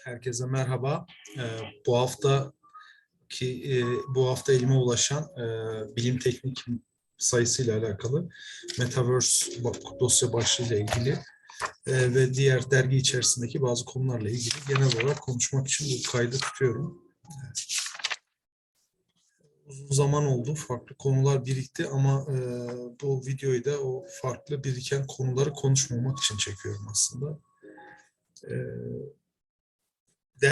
Herkese merhaba. Ee, bu hafta ki e, bu hafta elime ulaşan e, bilim teknik sayısıyla alakalı Metaverse dosya başlığıyla ilgili e, ve diğer dergi içerisindeki bazı konularla ilgili genel olarak konuşmak için bu kaydı tutuyorum. Uzun zaman oldu, farklı konular birikti ama e, bu videoyu da o farklı biriken konuları konuşmamak için çekiyorum aslında. E,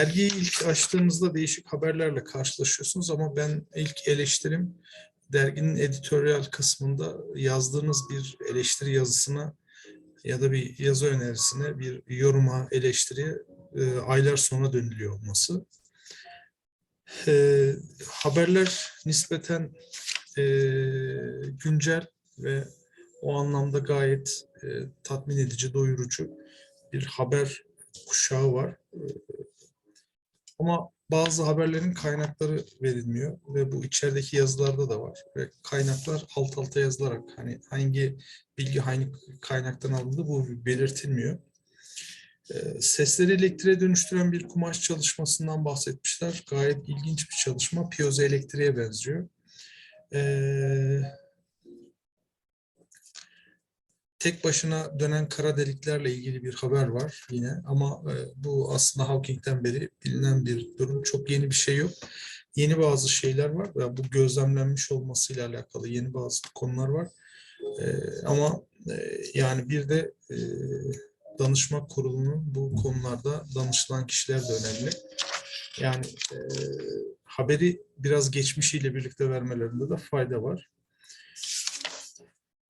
dergiyi ilk açtığınızda değişik haberlerle karşılaşıyorsunuz ama ben ilk eleştirim derginin editoryal kısmında yazdığınız bir eleştiri yazısına ya da bir yazı önerisine, bir yoruma, eleştiriye e, aylar sonra dönülüyor olması. E, haberler nispeten e, güncel ve o anlamda gayet e, tatmin edici, doyurucu bir haber kuşağı var. E, ama bazı haberlerin kaynakları verilmiyor ve bu içerideki yazılarda da var. Ve kaynaklar alt alta yazılarak hani hangi bilgi hangi kaynaktan alındı bu belirtilmiyor. Ee, Sesleri elektriğe dönüştüren bir kumaş çalışmasından bahsetmişler. Gayet ilginç bir çalışma. Piyoze elektriğe benziyor. Ee, tek başına dönen kara deliklerle ilgili bir haber var yine ama e, bu aslında Hawking'den beri bilinen bir durum. Çok yeni bir şey yok. Yeni bazı şeyler var ve bu gözlemlenmiş olmasıyla alakalı yeni bazı konular var. E, ama e, yani bir de danışma kurulunun bu konularda danışılan kişiler de önemli. Yani e, haberi biraz geçmişiyle birlikte vermelerinde de fayda var.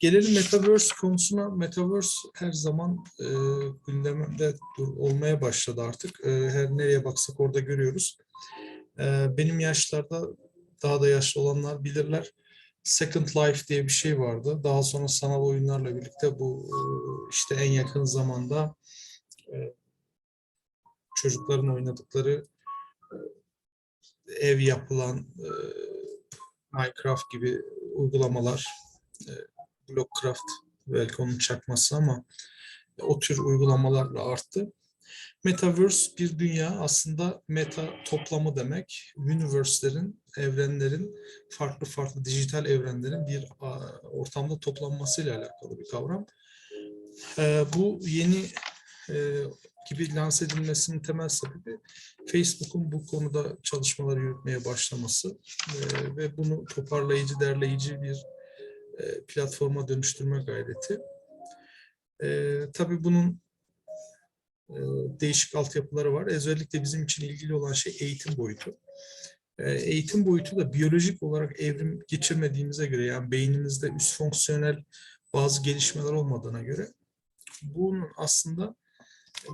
Gelelim Metaverse konusuna. Metaverse her zaman e, gündemde olmaya başladı artık. E, her nereye baksak orada görüyoruz. E, benim yaşlarda daha da yaşlı olanlar bilirler. Second Life diye bir şey vardı. Daha sonra sanal oyunlarla birlikte bu e, işte en yakın zamanda e, çocukların oynadıkları e, ev yapılan Minecraft gibi uygulamalar Blockcraft belki onun çakması ama o tür uygulamalarla arttı. Metaverse bir dünya aslında meta toplamı demek. Universe'lerin, evrenlerin, farklı farklı dijital evrenlerin bir ortamda toplanmasıyla alakalı bir kavram. Ee, bu yeni e, gibi lanse edilmesinin temel sebebi Facebook'un bu konuda çalışmaları yürütmeye başlaması e, ve bunu toparlayıcı, derleyici bir platforma dönüştürme gayreti. E, tabii bunun e, değişik altyapıları var. Özellikle bizim için ilgili olan şey eğitim boyutu. E, eğitim boyutu da biyolojik olarak evrim geçirmediğimize göre yani beynimizde üst fonksiyonel bazı gelişmeler olmadığına göre bunun aslında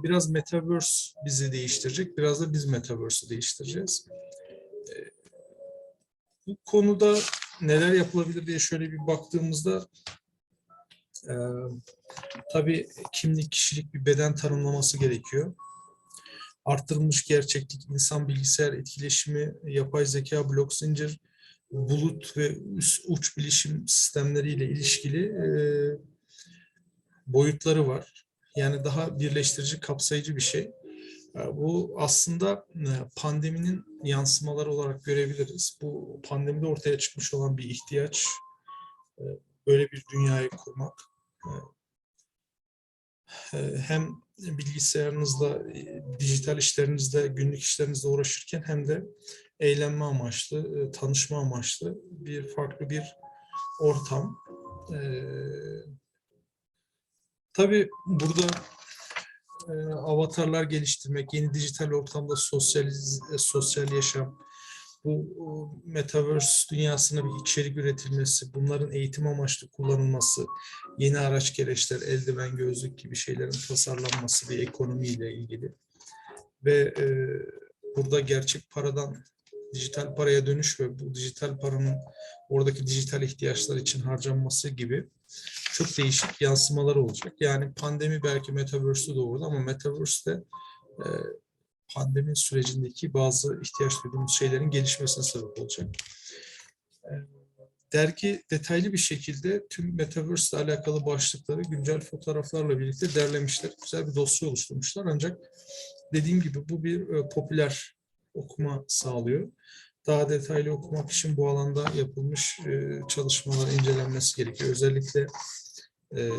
biraz metaverse bizi değiştirecek, biraz da biz metaverse'ü değiştireceğiz. E, bu konuda neler yapılabilir diye şöyle bir baktığımızda e, tabii kimlik, kişilik bir beden tanımlaması gerekiyor. Arttırılmış gerçeklik, insan bilgisayar etkileşimi, yapay zeka, blok zincir, bulut ve üst uç bilişim sistemleriyle ilişkili e, boyutları var. Yani daha birleştirici, kapsayıcı bir şey. E, Bu aslında e, pandeminin yansımaları olarak görebiliriz. Bu pandemide ortaya çıkmış olan bir ihtiyaç. e, Böyle bir dünyayı kurmak. E, Hem bilgisayarınızla, dijital işlerinizde, günlük işlerinizle uğraşırken hem de eğlenme amaçlı, tanışma amaçlı bir farklı bir ortam. Tabii burada e, avatarlar geliştirmek, yeni dijital ortamda sosyal sosyal yaşam, bu o, metaverse dünyasına bir içerik üretilmesi, bunların eğitim amaçlı kullanılması, yeni araç gereçler, eldiven, gözlük gibi şeylerin tasarlanması bir ekonomiyle ilgili. Ve e, burada gerçek paradan dijital paraya dönüş ve bu dijital paranın oradaki dijital ihtiyaçlar için harcanması gibi çok değişik yansımalar olacak. Yani pandemi belki Metaverse'ü doğurdu ama Metaverse de e, pandemi sürecindeki bazı ihtiyaç duyduğumuz şeylerin gelişmesine sebep olacak. E, dergi detaylı bir şekilde tüm Metaverse ile alakalı başlıkları güncel fotoğraflarla birlikte derlemişler. Güzel bir dosya oluşturmuşlar ancak dediğim gibi bu bir e, popüler okuma sağlıyor. Daha detaylı okumak için bu alanda yapılmış e, çalışmalar incelenmesi gerekiyor. Özellikle e,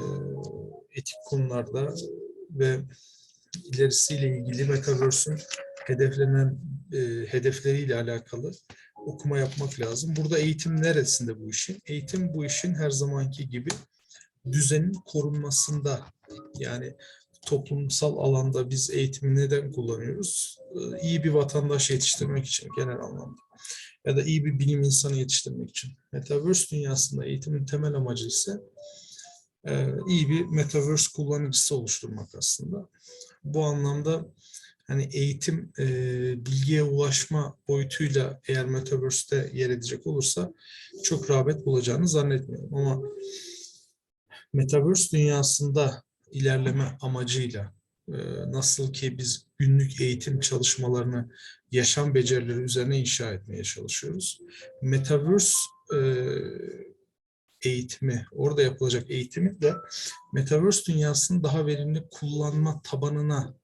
etik konularda ve ilerisiyle ilgili Metaverse'ün hedeflenen e, hedefleriyle alakalı okuma yapmak lazım. Burada eğitim neresinde bu işin? Eğitim bu işin her zamanki gibi düzenin korunmasında. Yani toplumsal alanda biz eğitimi neden kullanıyoruz? Ee, İyi bir vatandaş yetiştirmek için genel anlamda. Ya da iyi bir bilim insanı yetiştirmek için. Metaverse dünyasında eğitimin temel amacı ise e, iyi bir Metaverse kullanıcısı oluşturmak aslında. Bu anlamda hani eğitim e, bilgiye ulaşma boyutuyla eğer Metaverse'te yer edecek olursa çok rağbet bulacağını zannetmiyorum. Ama Metaverse dünyasında ilerleme amacıyla e, nasıl ki biz günlük eğitim çalışmalarını yaşam becerileri üzerine inşa etmeye çalışıyoruz. Metaverse e, eğitimi, orada yapılacak eğitimi de Metaverse dünyasının daha verimli kullanma tabanına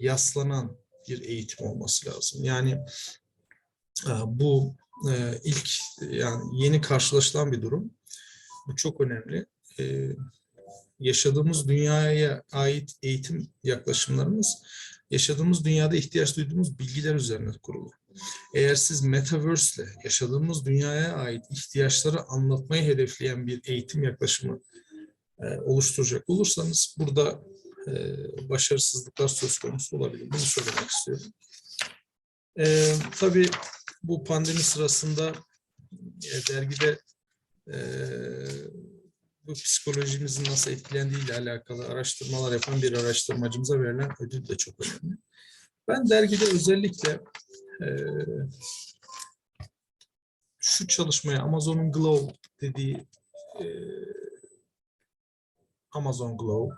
yaslanan bir eğitim olması lazım. Yani e, bu e, ilk yani yeni karşılaşılan bir durum. Bu çok önemli. E, Yaşadığımız dünyaya ait eğitim yaklaşımlarımız yaşadığımız dünyada ihtiyaç duyduğumuz bilgiler üzerine kurulu. Eğer siz Metaverse ile yaşadığımız dünyaya ait ihtiyaçları anlatmayı hedefleyen bir eğitim yaklaşımı e, oluşturacak olursanız burada e, başarısızlıklar söz konusu olabilir. Bunu söylemek istiyorum. E, tabii bu pandemi sırasında e, dergide e, bu psikolojimizin nasıl etkilendiği ile alakalı araştırmalar yapan bir araştırmacımıza verilen ödül de çok önemli. Ben dergide özellikle e, şu çalışmaya Amazon'un Glow dediği e, Amazon Glow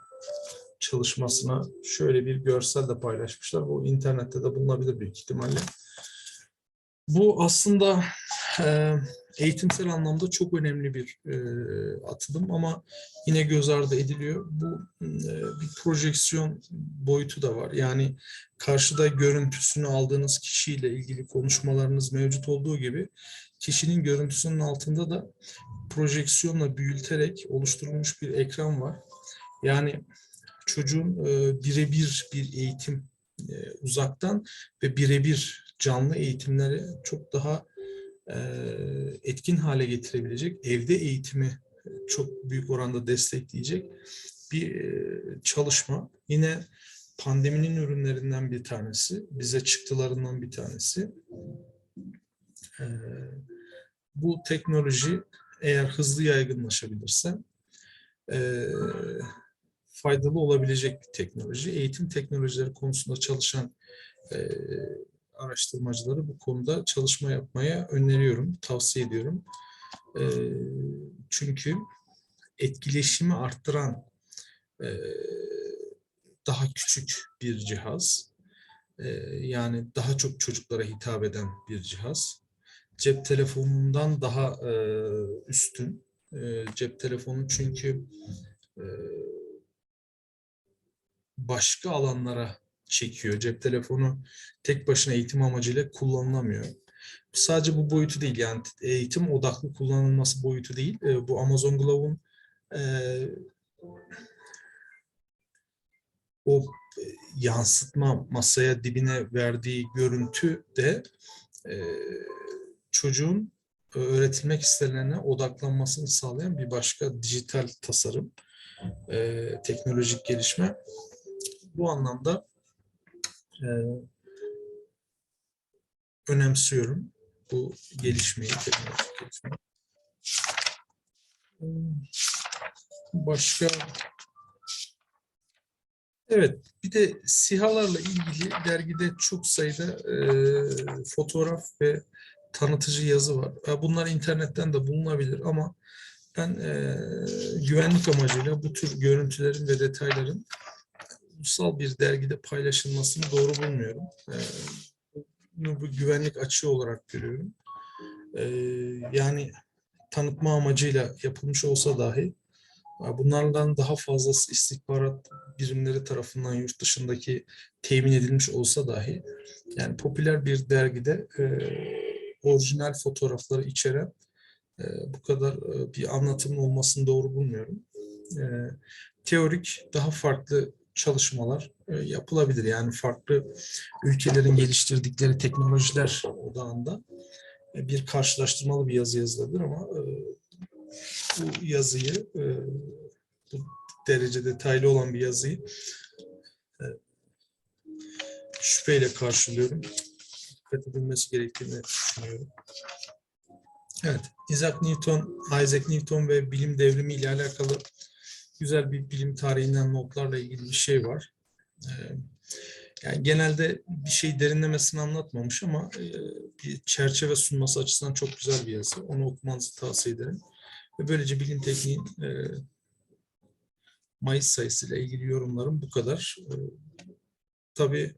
çalışmasına şöyle bir görsel de paylaşmışlar. Bu internette de bulunabilir büyük ihtimalle. Bu aslında e, eğitimsel anlamda çok önemli bir e, atılım ama yine göz ardı ediliyor. Bu e, bir projeksiyon boyutu da var. Yani karşıda görüntüsünü aldığınız kişiyle ilgili konuşmalarınız mevcut olduğu gibi kişinin görüntüsünün altında da projeksiyonla büyüterek oluşturulmuş bir ekran var. Yani çocuğun e, birebir bir eğitim e, uzaktan ve birebir canlı eğitimleri çok daha etkin hale getirebilecek, evde eğitimi e, çok büyük oranda destekleyecek bir e, çalışma. Yine pandeminin ürünlerinden bir tanesi, bize çıktılarından bir tanesi. E, bu teknoloji eğer hızlı yaygınlaşabilirse e, faydalı olabilecek bir teknoloji. Eğitim teknolojileri konusunda çalışan e, araştırmacıları bu konuda çalışma yapmaya öneriyorum, tavsiye ediyorum. E, çünkü etkileşimi arttıran e, daha küçük bir cihaz, e, yani daha çok çocuklara hitap eden bir cihaz. Cep telefonundan daha e, üstün. E, cep telefonu çünkü e, başka alanlara çekiyor. Cep telefonu tek başına eğitim amacıyla kullanılamıyor. Sadece bu boyutu değil yani eğitim odaklı kullanılması boyutu değil. E, bu Amazon Glove'un e, o e, yansıtma masaya dibine verdiği görüntü de e, çocuğun öğretilmek istenilene odaklanmasını sağlayan bir başka dijital tasarım, e, teknolojik gelişme. Bu anlamda e, önemsiyorum bu gelişmeyi. E, Başka Evet, bir de sihalarla ilgili dergide çok sayıda e, fotoğraf ve tanıtıcı yazı var. E, Bunlar internetten de bulunabilir ama ben e, güvenlik amacıyla bu tür görüntülerin ve detayların ulusal bir dergide paylaşılmasını doğru bulmuyorum. E, bunu bu güvenlik açığı olarak görüyorum. E, yani tanıtma amacıyla yapılmış olsa dahi e, bunlardan daha fazlası istihbarat birimleri tarafından yurt dışındaki temin edilmiş olsa dahi yani popüler bir dergide e, orijinal fotoğrafları içeren e, bu kadar bir anlatımın olmasını doğru bulmuyorum. Teorik daha farklı çalışmalar e, yapılabilir. Yani farklı ülkelerin geliştirdikleri teknolojiler odağında e, bir karşılaştırmalı bir yazı yazılabilir ama e, bu yazıyı bu derece detaylı olan bir yazıyı şüpheyle karşılıyorum. Dikkat edilmesi gerektiğini düşünüyorum. Evet, Isaac Newton, Isaac Newton ve bilim devrimi ile alakalı güzel bir bilim tarihinden notlarla ilgili bir şey var. Ee, yani genelde bir şey derinlemesine anlatmamış ama e, bir çerçeve sunması açısından çok güzel bir yazı. Onu okumanızı tavsiye ederim. Ve böylece bilim tekniğin e, Mayıs sayısıyla ilgili yorumlarım bu kadar. E, tabii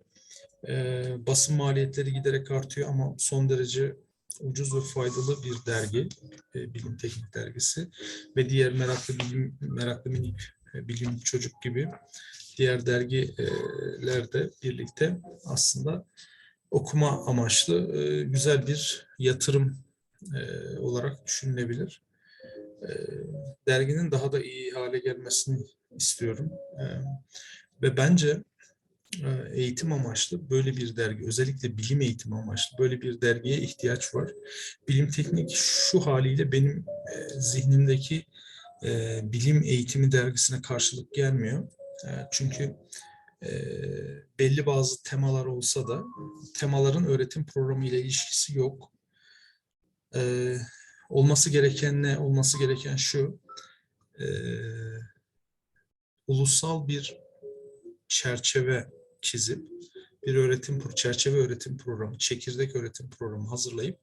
e, basın maliyetleri giderek artıyor ama son derece ucuz ve faydalı bir dergi, e, bilim teknik dergisi ve diğer meraklı bilim, meraklı minik e, bilim çocuk gibi diğer dergilerle birlikte aslında okuma amaçlı e, güzel bir yatırım olarak düşünülebilir. Derginin daha da iyi hale gelmesini istiyorum. Ve bence eğitim amaçlı böyle bir dergi, özellikle bilim eğitimi amaçlı böyle bir dergiye ihtiyaç var. Bilim teknik şu haliyle benim e, zihnimdeki e, bilim eğitimi dergisine karşılık gelmiyor. E, çünkü e, belli bazı temalar olsa da temaların öğretim programı ile ilişkisi yok. E, olması gereken ne? Olması gereken şu. E, ulusal bir çerçeve çizip bir öğretim çerçeve öğretim programı, çekirdek öğretim programı hazırlayıp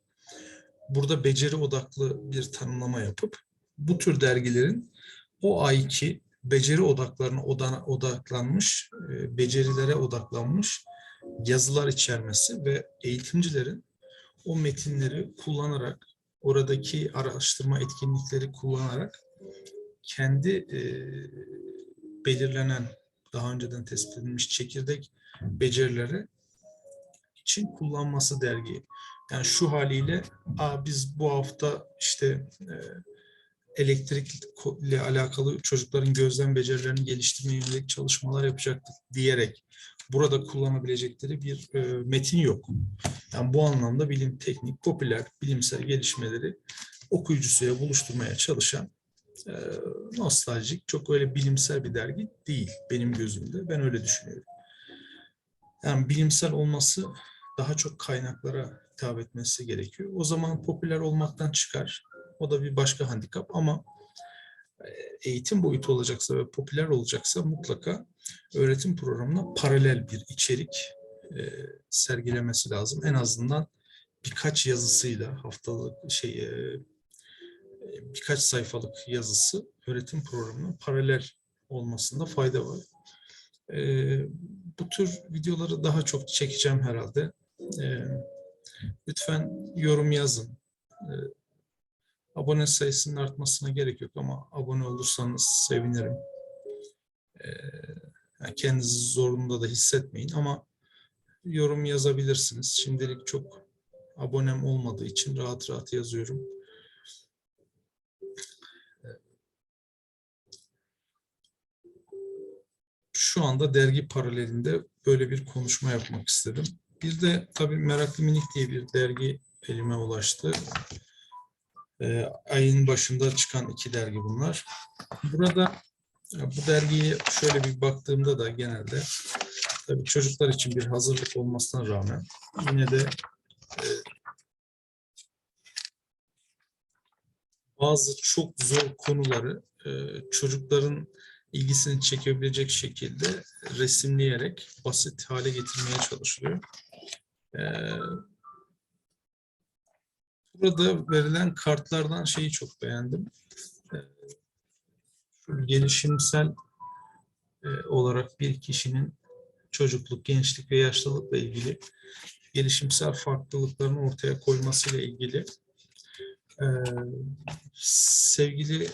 burada beceri odaklı bir tanımlama yapıp bu tür dergilerin o ayki beceri odaklarına oda- odaklanmış, e, becerilere odaklanmış yazılar içermesi ve eğitimcilerin o metinleri kullanarak, oradaki araştırma etkinlikleri kullanarak kendi e, belirlenen, daha önceden tespit edilmiş çekirdek becerileri için kullanması dergiyi. Yani şu haliyle biz bu hafta işte e, elektrikle alakalı çocukların gözlem becerilerini geliştirmeye yönelik çalışmalar yapacaktık diyerek burada kullanabilecekleri bir e, metin yok. Yani bu anlamda bilim, teknik, popüler, bilimsel gelişmeleri okuyucusuya buluşturmaya çalışan e, nostaljik, çok öyle bilimsel bir dergi değil benim gözümde. Ben öyle düşünüyorum. Yani bilimsel olması daha çok kaynaklara hitap etmesi gerekiyor. O zaman popüler olmaktan çıkar. O da bir başka handikap ama e, eğitim boyutu olacaksa ve popüler olacaksa mutlaka öğretim programına paralel bir içerik e, sergilemesi lazım. En azından birkaç yazısıyla haftalık şey e, birkaç sayfalık yazısı öğretim programına paralel olmasında fayda var. E, bu tür videoları daha çok çekeceğim herhalde. E, lütfen yorum yazın. E, abone sayısının artmasına gerek yok ama abone olursanız sevinirim. E, kendinizi zorunda da hissetmeyin ama yorum yazabilirsiniz. Şimdilik çok abonem olmadığı için rahat rahat yazıyorum. Şu anda dergi paralelinde böyle bir konuşma yapmak istedim. Bir de tabii Meraklı Minik diye bir dergi elime ulaştı. Ee, ayın başında çıkan iki dergi bunlar. Burada bu dergiyi şöyle bir baktığımda da genelde tabii çocuklar için bir hazırlık olmasına rağmen yine de e, bazı çok zor konuları e, çocukların ilgisini çekebilecek şekilde resimleyerek basit hale getirmeye çalışılıyor. Ee, burada verilen kartlardan şeyi çok beğendim. Ee, gelişimsel e, olarak bir kişinin çocukluk, gençlik ve yaşlılıkla ilgili gelişimsel farklılıklarını ortaya koymasıyla ilgili Ee, sevgili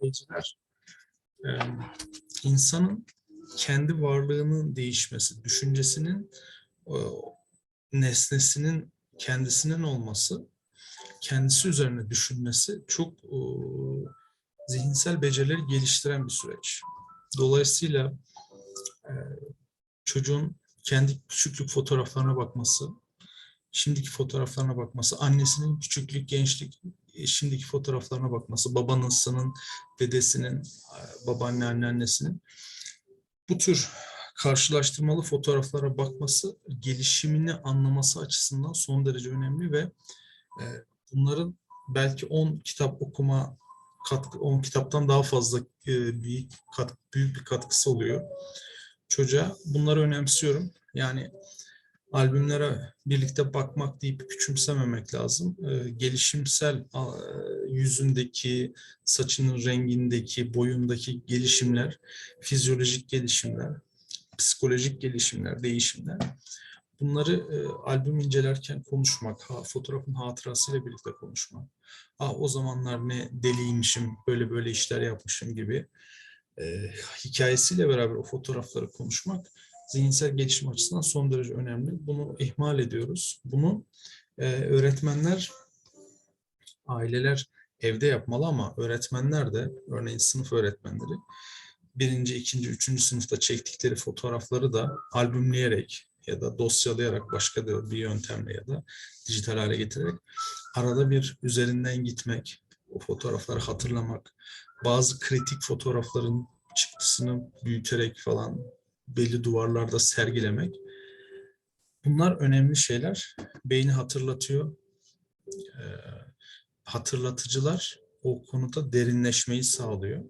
izleyiciler, e, insanın kendi varlığının değişmesi, düşüncesinin nesnesinin kendisinin olması, kendisi üzerine düşünmesi çok zihinsel becerileri geliştiren bir süreç. Dolayısıyla çocuğun kendi küçüklük fotoğraflarına bakması, şimdiki fotoğraflarına bakması, annesinin küçüklük, gençlik, şimdiki fotoğraflarına bakması, babanızın, dedesinin, e, babaanne, anneannesinin bu tür karşılaştırmalı fotoğraflara bakması gelişimini anlaması açısından son derece önemli ve e, bunların belki 10 kitap okuma katkı 10 kitaptan daha fazla e, büyük kat, büyük bir katkısı oluyor çocuğa. Bunları önemsiyorum. Yani albümlere birlikte bakmak deyip küçümsememek lazım. E, gelişimsel yüzündeki, saçının rengindeki, boyundaki gelişimler, fizyolojik gelişimler, psikolojik gelişimler, değişimler. Bunları e, albüm incelerken konuşmak, ha, fotoğrafın hatırasıyla birlikte konuşmak. Ah o zamanlar ne deliymişim, böyle böyle işler yapmışım gibi e, hikayesiyle beraber o fotoğrafları konuşmak zihinsel gelişim açısından son derece önemli. Bunu ihmal ediyoruz. Bunu e, öğretmenler, aileler evde yapmalı ama öğretmenler de, örneğin sınıf öğretmenleri, birinci, ikinci, üçüncü sınıfta çektikleri fotoğrafları da albümleyerek ya da dosyalayarak başka da bir yöntemle ya da dijital hale getirerek arada bir üzerinden gitmek, o fotoğrafları hatırlamak, bazı kritik fotoğrafların çıktısını büyüterek falan belli duvarlarda sergilemek. Bunlar önemli şeyler. Beyni hatırlatıyor. Ee, hatırlatıcılar o konuda derinleşmeyi sağlıyor.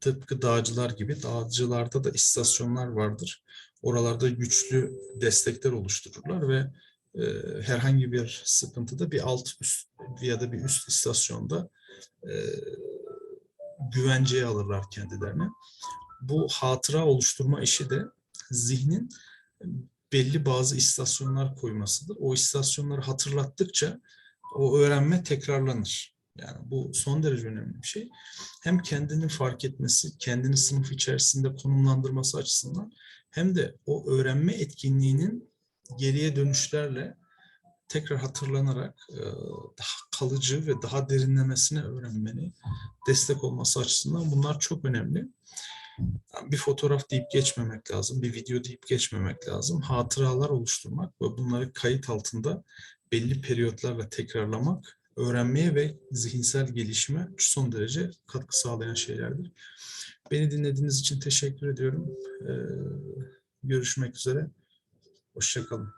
Tıpkı dağcılar gibi dağcılarda da istasyonlar vardır. Oralarda güçlü destekler oluştururlar ve e, herhangi bir sıkıntıda bir alt üst ya da bir üst istasyonda e, güvenceye alırlar kendilerini. Bu hatıra oluşturma işi de zihnin belli bazı istasyonlar koymasıdır. O istasyonları hatırlattıkça o öğrenme tekrarlanır. Yani bu son derece önemli bir şey. Hem kendini fark etmesi, kendini sınıf içerisinde konumlandırması açısından hem de o öğrenme etkinliğinin geriye dönüşlerle tekrar hatırlanarak e, daha kalıcı ve daha derinlemesine öğrenmeni destek olması açısından bunlar çok önemli. Bir fotoğraf deyip geçmemek lazım, bir video deyip geçmemek lazım. Hatıralar oluşturmak ve bunları kayıt altında belli periyotlarla tekrarlamak öğrenmeye ve zihinsel gelişime son derece katkı sağlayan şeylerdir. Beni dinlediğiniz için teşekkür ediyorum. Ee, görüşmek üzere. Hoşçakalın.